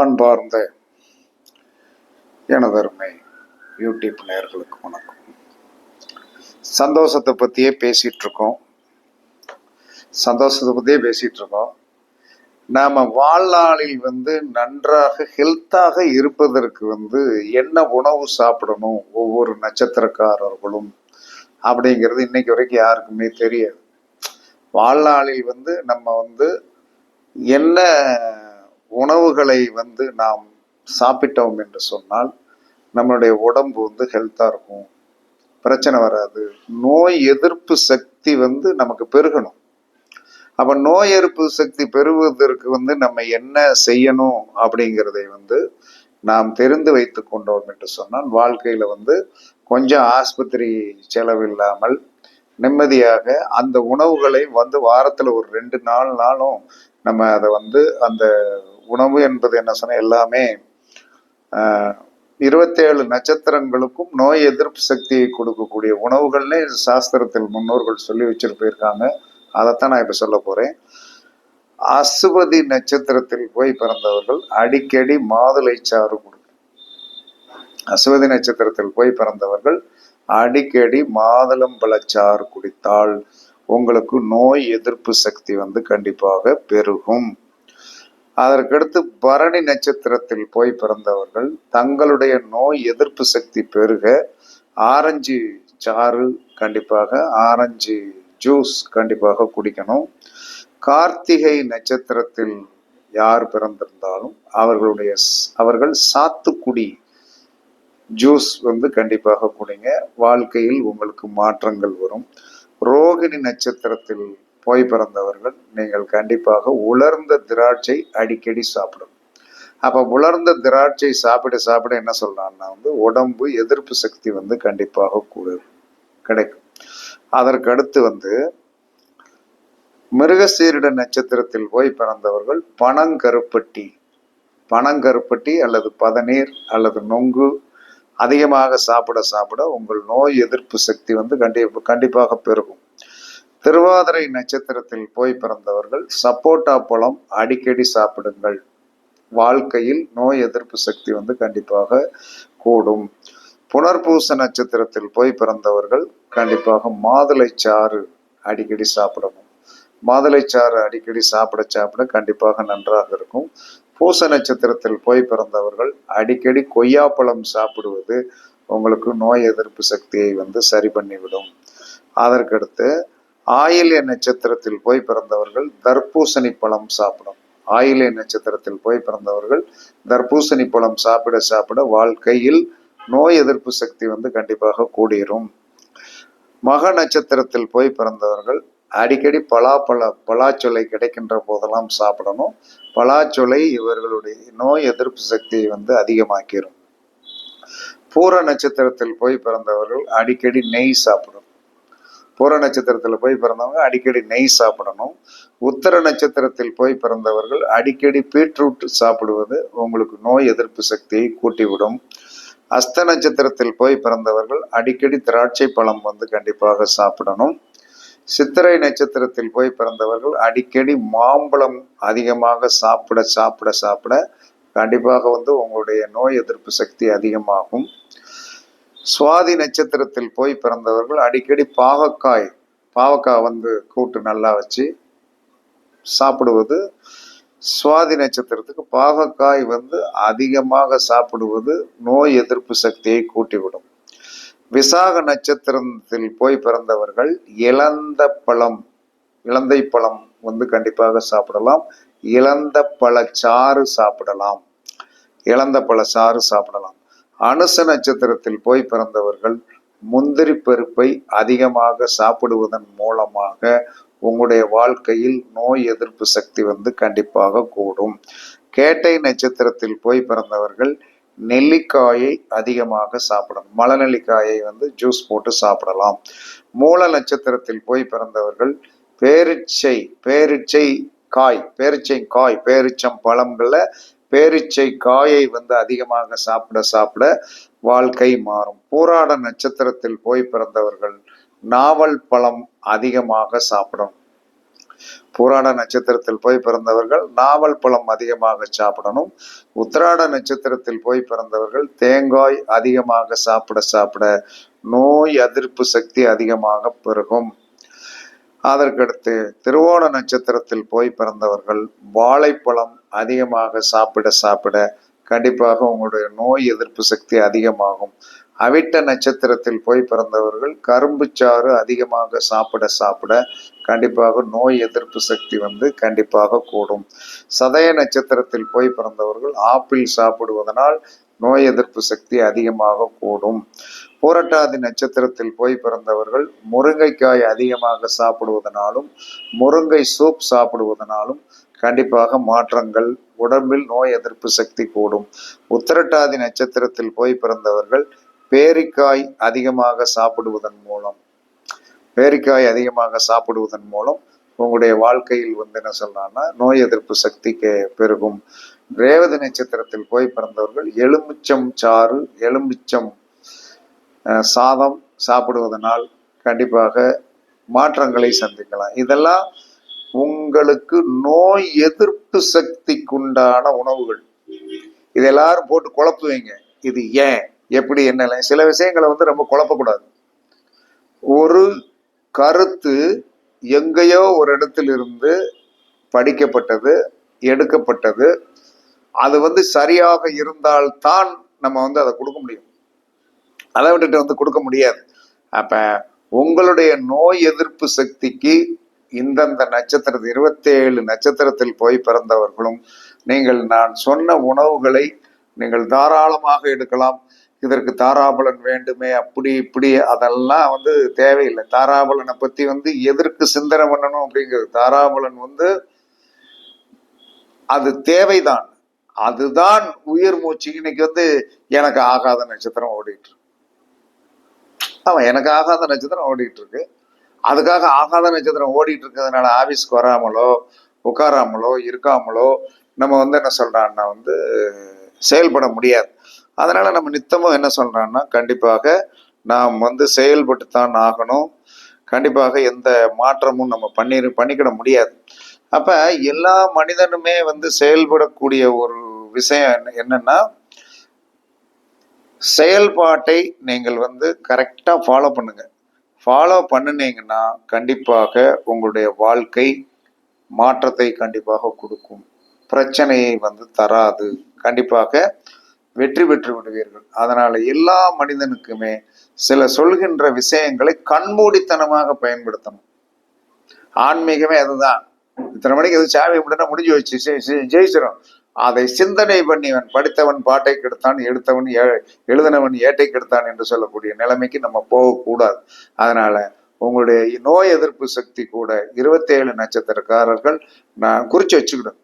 அன்பார்ந்த எனதருமை யூடியூப் நேர்களுக்கு வணக்கம். சந்தோஷத்தை பற்றியே பேசிகிட்டு இருக்கோம் சந்தோஷத்தை பற்றியே பேசிகிட்டு இருக்கோம் நாம் வாழ்நாளில் வந்து நன்றாக ஹெல்த்தாக இருப்பதற்கு வந்து என்ன உணவு சாப்பிடணும் ஒவ்வொரு நட்சத்திரக்காரர்களும் அப்படிங்கிறது இன்னைக்கு வரைக்கும் யாருக்குமே தெரியாது. வாழ்நாளில் வந்து நம்ம வந்து என்ன உணவுகளை வந்து நாம் சாப்பிட்டோம் என்று சொன்னால் நம்மளுடைய உடம்பு வந்து ஹெல்த்தாக இருக்கும். பிரச்சனை வராது. நோய் எதிர்ப்பு சக்தி வந்து நமக்கு பெருகணும். அப்போ நோய் எதிர்ப்பு சக்தி பெறுவதற்கு வந்து நம்ம என்ன செய்யணும் அப்படிங்கிறதை வந்து நாம் தெரிந்து வைத்து கொண்டோம் என்று சொன்னால் வாழ்க்கையில் வந்து கொஞ்சம் ஆஸ்பத்திரி செலவில்லாமல் நிம்மதியாக அந்த உணவுகளை வந்து வாரத்தில் ஒரு ரெண்டு நாள் நாளும் நம்ம அதை வந்து அந்த உணவு என்பது என்ன சொன்ன எல்லாமே இருபத்தேழு நட்சத்திரங்களுக்கும் நோய் எதிர்ப்பு சக்தியை கொடுக்கக்கூடிய உணவுகள்னே சாஸ்திரத்தில் முன்னோர்கள் சொல்லி வச்சுட்டு போயிருக்காங்க அதைத்தான் நான் இப்போ சொல்ல போகிறேன் அசுபதி நட்சத்திரத்தில் போய் பிறந்தவர்கள் அடிக்கடி மாதுளை சாறு கொடுக்கும் அசுவதி நட்சத்திரத்தில் போய் பிறந்தவர்கள் அடிக்கடி மாதுளம்பழச்சாறு குடித்தால் உங்களுக்கு நோய் எதிர்ப்பு சக்தி வந்து கண்டிப்பாக பெருகும். அதற்கடுத்து பரணி நட்சத்திரத்தில் போய் பிறந்தவர்கள் தங்களுடைய நோய் எதிர்ப்பு சக்தி பெருக ஆரஞ்சு சாறு கண்டிப்பாக ஆரஞ்சு ஜூஸ் கண்டிப்பாக குடிக்கணும். கார்த்திகை நட்சத்திரத்தில் யார் பிறந்திருந்தாலும் அவர்களுடைய அவர்கள் சாத்துக்குடி ஜூஸ் வந்து கண்டிப்பாக குடிங்க. வாழ்க்கையில் உங்களுக்கு மாற்றங்கள் வரும். ரோகிணி நட்சத்திரத்தில் போய் பிறந்தவர்கள் நீங்கள் கண்டிப்பாக உலர்ந்த திராட்சை அடிக்கடி சாப்பிடும். அப்போ உலர்ந்த திராட்சை சாப்பிட சாப்பிட என்ன சொல்லலாம்னா வந்து உடம்பு எதிர்ப்பு சக்தி வந்து கண்டிப்பாக கூட கிடைக்கும். அதற்கு அடுத்து வந்து மிருகசீரிட நட்சத்திரத்தில் போய் பிறந்தவர்கள் பனங்கருப்பட்டி பனங்கருப்பட்டி அல்லது பதநீர் அல்லது நொங்கு அதிகமாக சாப்பிட சாப்பிட உங்கள் நோய் எதிர்ப்பு சக்தி வந்து கண்டி கண்டிப்பாக பெருகும். திருவாதிரை நட்சத்திரத்தில் போய் பிறந்தவர்கள் சப்போட்டா பழம் அடிக்கடி சாப்பிடுங்கள். வாழ்க்கையில் நோய் எதிர்ப்பு சக்தி வந்து கண்டிப்பாக கூடும். புனர்பூச நட்சத்திரத்தில் போய் பிறந்தவர்கள் கண்டிப்பாக மாதுளை சாறு அடிக்கடி சாப்பிடணும். மாதுளை சாறு அடிக்கடி சாப்பிட சாப்பிட கண்டிப்பாக நன்றாக இருக்கும். பூச நட்சத்திரத்தில் போய் பிறந்தவர்கள் அடிக்கடி கொய்யாப்பழம் சாப்பிடுவது உங்களுக்கு நோய் எதிர்ப்பு சக்தியை வந்து சரி பண்ணிவிடும். அதற்கடுத்து ஆயில்ய நட்சத்திரத்தில் போய் பிறந்தவர்கள் தர்பூசணி பழம் சாப்பிடும். ஆயில்ய நட்சத்திரத்தில் போய் பிறந்தவர்கள் தர்பூசணி பழம் சாப்பிட சாப்பிட வாழ்க்கையில் நோய் எதிர்ப்பு சக்தி வந்து கண்டிப்பாக கூடிரும். மக நட்சத்திரத்தில் போய் பிறந்தவர்கள் அடிக்கடி பலாப்பழ பலாச்சொலை கிடைக்கின்ற போதெல்லாம் சாப்பிடணும். பலாச்சொலை இவர்களுடைய நோய் எதிர்ப்பு சக்தியை வந்து அதிகமாக்கிடும் பூர நட்சத்திரத்தில் போய் பிறந்தவர்கள் அடிக்கடி நெய் சாப்பிடும். பூர நட்சத்திரத்தில் போய் பிறந்தவங்க அடிக்கடி நெய் சாப்பிடணும். உத்தர நட்சத்திரத்தில் போய் பிறந்தவர்கள் அடிக்கடி பீட்ரூட் சாப்பிடுவது உங்களுக்கு நோய் எதிர்ப்பு சக்தியை கூட்டிவிடும். அஸ்த நட்சத்திரத்தில் போய் பிறந்தவர்கள் அடிக்கடி திராட்சை பழம் வந்து கண்டிப்பாக சாப்பிடணும். சித்திரை நட்சத்திரத்தில் போய் பிறந்தவர்கள் அடிக்கடி மாம்பழம் அதிகமாக சாப்பிட சாப்பிட சாப்பிட கண்டிப்பாக வந்து உங்களுடைய நோய் எதிர்ப்பு சக்தி அதிகமாகும். சுவாதி நட்சத்திரத்தில் போய் பிறந்தவர்கள் அடிக்கடி பாகக்காய் பாவக்காய் வந்து கூட்டு நல்லா வச்சு சாப்பிடுவது. சுவாதி நட்சத்திரத்துக்கு பாகக்காய் வந்து அதிகமாக சாப்பிடுவது நோய் எதிர்ப்பு சக்தியை கூட்டிவிடும். விசாக நட்சத்திரத்தில் போய் பிறந்தவர்கள் இழந்த பழம் இலந்தை பழம் வந்து கண்டிப்பாக சாப்பிடலாம். இழந்த பழச்சாறு சாப்பிடலாம். இழந்த பழச்சாறு சாப்பிடலாம். அனுச நட்சத்திரத்தில் போய் பிறந்தவர்கள் முந்திரி பருப்பை அதிகமாக சாப்பிடுவதன் மூலமாக உங்களுடைய வாழ்க்கையில் நோய் எதிர்ப்பு சக்தி வந்து கண்டிப்பாக கூடும். கேட்டை நட்சத்திரத்தில் போய் பிறந்தவர்கள் நெல்லிக்காயை அதிகமாக சாப்பிடணும். மலை நெல்லிக்காயை வந்து ஜூஸ் போட்டு சாப்பிடலாம். மூல நட்சத்திரத்தில் போய் பிறந்தவர்கள் பேரிச்சை பேரிச்சை காய் பேரிச்சை காய் பேரிச்சம் பழங்களை பேரிச்சை காயை வந்து அதிகமாக சாப்பிட சாப்பிட வாழ்க்கை மாறும். பூராட நட்சத்திரத்தில் போய் பிறந்தவர்கள் நாவல் பழம் அதிகமாக சாப்பிடணும் பூராட நட்சத்திரத்தில் போய் பிறந்தவர்கள் நாவல் பழம் அதிகமாக சாப்பிடணும். உத்திராட நட்சத்திரத்தில் போய் பிறந்தவர்கள் தேங்காய் அதிகமாக சாப்பிட சாப்பிட நோய் எதிர்ப்பு சக்தி அதிகமாக பெருகும். அதற்கடுத்து திருவோண நட்சத்திரத்தில் போய் பிறந்தவர்கள் வாழைப்பழம் அதிகமாக சாப்பிட சாப்பிட கண்டிப்பாக உங்களுடைய நோய் எதிர்ப்பு சக்தி அதிகமாகும். அவிட்ட நட்சத்திரத்தில் போய் பிறந்தவர்கள் கரும்பு சாறு அதிகமாக சாப்பிட சாப்பிட கண்டிப்பாக நோய் எதிர்ப்பு சக்தி வந்து கண்டிப்பாக கூடும். சதய நட்சத்திரத்தில் போய் பிறந்தவர்கள் ஆப்பிள் சாப்பிடுவதனால் நோய் எதிர்ப்பு சக்தி அதிகமாக கூடும். பூரட்டாதி நட்சத்திரத்தில் போய் பிறந்தவர்கள் முருங்கைக்காய் அதிகமாக சாப்பிடுவதனாலும் முருங்கை சூப் சாப்பிடுவதனாலும் கண்டிப்பாக மாற்றங்கள் உடம்பில் நோய் எதிர்ப்பு சக்தி கூடும். உத்திரட்டாதி நட்சத்திரத்தில் போய் பிறந்தவர்கள் பேரிக்காய் அதிகமாக சாப்பிடுவதன் மூலம். பேரிக்காய் அதிகமாக சாப்பிடுவதன் மூலம் உங்களுடைய வாழ்க்கையில் வந்து என்ன சொல்லலாம்னா நோய் எதிர்ப்பு சக்திக்கு பெருகும். ரேவதி நட்சத்திரத்தில் போய் பிறந்தவர்கள் எலுமிச்சம் சாறு எலுமிச்சம் அஹ், சாதம் சாப்பிடுவதனால் கண்டிப்பாக மாற்றங்களை சந்திக்கலாம். இதெல்லாம் உங்களுக்கு நோய் எதிர்ப்பு சக்திக்குண்டான உணவுகள். இது எல்லாரும் போட்டு குழப்புவீங்க. இது ஏன்? எப்படி? என்ன சில விஷயங்களை வந்து ரொம்ப குழப்பக்கூடாது. ஒரு கருத்து எங்கேயோ ஒரு இடத்திலிருந்து படிக்கப்பட்டது எடுக்கப்பட்டது. அது வந்து சரியாக இருந்தால்தான் நம்ம வந்து அதை கொடுக்க முடியும். அதை விட்டுட்டு வந்து கொடுக்க முடியாது. அப்ப உங்களுடைய நோய் எதிர்ப்பு சக்திக்கு இந்தந்த நட்சத்திரத்து இருபத்தேழு நட்சத்திரத்தில் போய் பிறந்தவர்களும் நீங்கள் நான் சொன்ன உணவுகளை நீங்கள் தாராளமாக எடுக்கலாம். இதற்கு தாராபலன் வேண்டுமே அப்படி இப்படி அதெல்லாம் வந்து தேவையில்லை. தாராபலனை பத்தி வந்து எதற்கு சிந்தனை பண்ணணும் அப்படிங்கிறது. தாராபலன் வந்து அது தேவைதான். அதுதான் உயிர் மூச்சு. இன்னைக்கு வந்து எனக்கு ஆகாத நட்சத்திரம் ஓடிட்டு இருக்கு. ஆமா எனக்கு ஆகாத நட்சத்திரம் ஓடிட்டு இருக்கு. அதுக்காக ஆகாத நட்சத்திரம் ஓடிட்டு இருக்கிறதுனால ஆபீஸ்க்கு வராமலோ உட்காராமலோ இருக்காமலோ நம்ம வந்து என்ன சொல்றான்னா வந்து செயல்பட முடியாது. அதனால நம்ம நித்தமும் என்ன சொல்றான்னா கண்டிப்பாக நாம் வந்து செயல்பட்டுத்தான் ஆகணும். கண்டிப்பாக எந்த மாற்றமும் நம்ம பண்ணி பண்ணிக்கிட முடியாது. அப்ப எல்லா மனிதனுமே வந்து செயல்படக்கூடிய ஒரு விஷயம் என்ன- என்னன்னா செயல்பாட்டை நீங்கள் வந்து கரெக்டாக ஃபாலோ பண்ணுங்கள் ஃபாலோ பண்ணுனீங்கன்னா கண்டிப்பாக உங்களுடைய வாழ்க்கை மாற்றத்தை கண்டிப்பாக கொடுக்கும். பிரச்சனையை வந்து தராது. கண்டிப்பாக வெற்றி பெற்று விடுவீர்கள். அதனால எல்லா மனிதனுக்குமே சில சொல்கின்ற விஷயங்களை கண்மூடித்தனமாக பயன்படுத்தணும். ஆன்மீகமே அதுதான். இத்தனை மணிக்கு எதுவும் சாவி விடனா முடிஞ்சு வச்சு ஜெய்- ஜெயிச்சிடும் அதை சிந்தனை பண்ணிவன் படித்தவன் பாட்டை கெடுத்தான் எடுத்தவன் ஏ- எழுதினவன் ஏட்டை கெடுத்தான் என்று சொல்லக்கூடிய நிலைமைக்கு நம்ம போகக்கூடாது. அதனால உங்களுடைய நோய் எதிர்ப்பு சக்தி கூட இருபத்தேழு நட்சத்திரக்காரர்கள் நான் குறிச்சு வச்சுக்கணும்.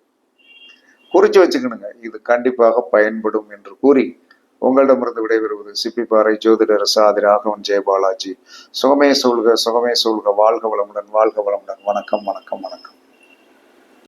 குறிச்சு வச்சுக்கணுங்க. இது கண்டிப்பாக பயன்படும் என்று கூறி உங்களிடமிருந்து விடைபெறுவது சிப்பிப்பாறை ஜோதிடர் சாதி ராகவன் ஜெயபாலாஜி சுகமே சூழ்க சுகமே சூழ்க. வாழ்க வளமுடன் வாழ்க வளமுடன். வணக்கம் வணக்கம் வணக்கம்.